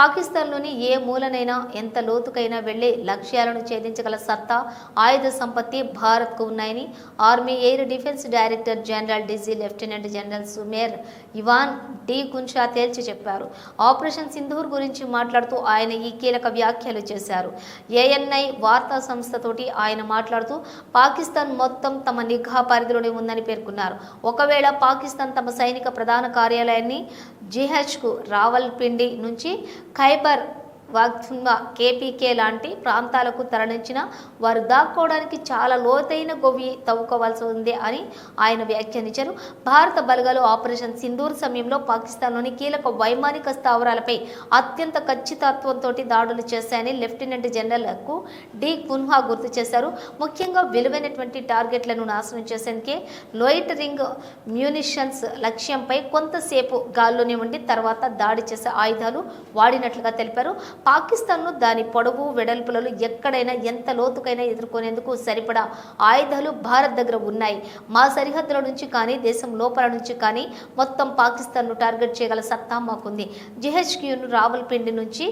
పాకిస్తాన్లోని ఏ మూలనైనా ఎంత లోతుకైనా వెళ్ళి లక్ష్యాలను ఛేదించగల సత్తా ఆయుధ సంపత్తి భారత్కు ఉన్నాయని army air defence director general DG lieutenant general Sumer Ivan D'Cunha తేల్చి చెప్పారు. ఆపరేషన్ సింధూర్ గురించి మాట్లాడుతూ ఆయన ఈ కీలక వ్యాఖ్యలు చేశారు. ఏఎన్ఐ వార్తా సంస్థతోటి ఆయన మాట్లాడుతూ పాకిస్తాన్ మొత్తం తమ నిఘా పరిధిలోనే ఉందని పేర్కొన్నారు. ఒకవేళ పాకిస్తాన్ తమ సైనిక ప్రధాన కార్యాలయాన్ని జిహెచ్కు రావల్పిండి నుంచి ఖైబర్ వాగ్చుంబా కేపీకే లాంటి ప్రాంతాలకు తరలించిన వారు దాక్కోవడానికి చాలా లోతైన గొవ్వి తవ్వుకోవాల్సి ఉంది అని ఆయన వ్యాఖ్యానించారు. భారత బలగాలు ఆపరేషన్ సింధూర్ సమయంలో పాకిస్తాన్లోని కీలక వైమానిక స్థావరాలపై అత్యంత ఖచ్చితత్వంతో దాడులు చేశాయని లెఫ్టినెంట్ జనరల్కు డి. కున్హా గుర్తు చేశారు. ముఖ్యంగా విలువైనటువంటి టార్గెట్లను నాశనం చేసేందుకే లోయిటరింగ్ మ్యూనిషన్స్ లక్ష్యంపై కొంతసేపు గాల్లోనే ఉండి తర్వాత దాడి చేసే ఆయుధాలు వాడినట్లుగా తెలిపారు. పాకిస్తాన్ను దాని పొడవు వెడల్పులలో ఎక్కడైనా ఎంత లోతుకైనా ఎదుర్కొనేందుకు సరిపడా ఆయుధాలు భారత్ దగ్గర ఉన్నాయి. మా సరిహద్దుల నుంచి కానీ దేశం లోపల నుంచి కానీ మొత్తం పాకిస్తాన్ను టార్గెట్ చేయగల సత్తా మాకుంది. జిహెచ్క్యూను రావల్పిండి నుంచి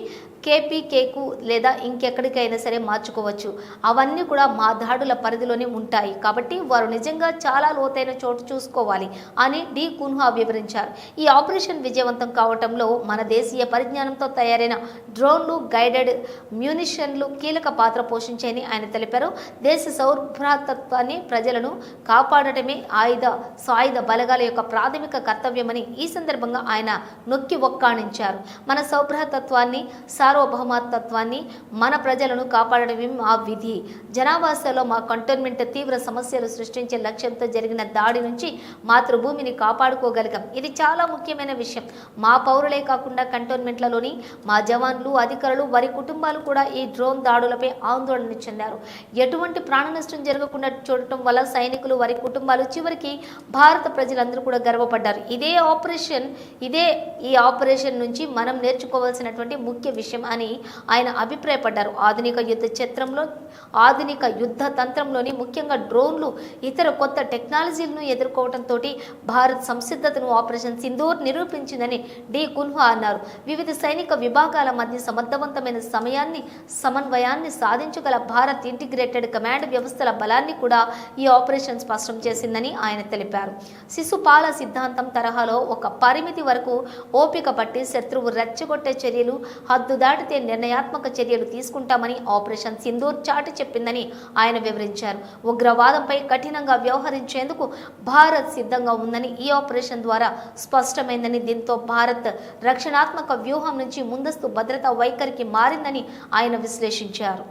కేపీకేకు లేదా ఇంకెక్కడికైనా సరే మార్చుకోవచ్చు. అవన్నీ కూడా మా దాడుల పరిధిలోనే ఉంటాయి. కాబట్టి వారు నిజంగా చాలా లోతైన చోటు చూసుకోవాలి అని డి కున్హా వివరించారు. ఈ ఆపరేషన్ విజయవంతం కావటంలో మన దేశీయ పరిజ్ఞానంతో తయారైన డ్రోన్లు గైడెడ్ మ్యూనిషన్లు కీలక పాత్ర పోషించాయని ఆయన తెలిపారు. దేశ సౌభ్రాతత్వాన్ని ప్రజలను కాపాడటమే ఆయుధ సాయుధ బలగాల యొక్క ప్రాథమిక కర్తవ్యమని ఈ సందర్భంగా ఆయన నొక్కి ఒక్కాణించారు. మన సౌభ్రాతత్వాన్ని సార్వభౌమతత్వాన్ని మన ప్రజలను కాపాడడమే మా విధి. జనావాసాలో మా కంటోన్మెంట్ తీవ్ర సమస్యలు సృష్టించే లక్ష్యంతో జరిగిన దాడి నుంచి మాతృభూమిని కాపాడుకోగలిగాం. ఇది చాలా ముఖ్యమైన విషయం. మా పౌరులే కాకుండా కంటోన్మెంట్లలోని మా జవాన్లు అధికారులు వారి కుటుంబాలు కూడా ఈ డ్రోన్ దాడులపై ఆందోళన చెందారు. ఎటువంటి ప్రాణ నష్టం జరగకుండా చూడటం వల్ల సైనికులు వారి కుటుంబాలు చివరికి భారత ప్రజలందరూ కూడా గర్వపడ్డారు. ఇదే ఆపరేషన్ ఇదే ఈ ఆపరేషన్ నుంచి మనం నేర్చుకోవాల్సినటువంటి ముఖ్య విషయం. అని ఆయన అభిప్రాయపడ్డారు. ఆధునిక యుద్ధ చిత్రంలో ఆధునిక యుద్ధ తంత్రంలోని ముఖ్యంగా డ్రోన్లు ఇతర కొత్త టెక్నాలజీలను ఎదుర్కోవడంతో భారత్ సంసిద్ధతను ఆపరేషన్ సింధూర్ నిరూపించిందని డి. కున్హా అన్నారు. వివిధ సైనిక విభాగాల మధ్య సమర్థవంతమైన సమయాన్ని సమన్వయాన్ని సాధించగల భారత్ ఇంటిగ్రేటెడ్ కమాండ్ వ్యవస్థల బలాన్ని కూడా ఈ ఆపరేషన్ స్పష్టం చేసిందని ఆయన తెలిపారు. శిశుపాల సిద్ధాంతం తరహాలో ఒక పరిమితి వరకు ఓపిక పట్టి శత్రువు రెచ్చగొట్టే చర్యలు హద్దుదా దాటితే నిర్ణయాత్మక చర్యలు తీసుకుంటామని ఆపరేషన్ సింధూర్ చాటి చెప్పిందని ఆయన వివరించారు. ఉగ్రవాదంపై కఠినంగా వ్యవహరించేందుకు భారత్ సిద్ధంగా ఉందని ఈ ఆపరేషన్ ద్వారా స్పష్టమైందని దీంతో భారత్ రక్షణాత్మక వ్యూహం నుంచి ముందస్తు భద్రతా వైఖరికి మారిందని ఆయన విశ్లేషించారు.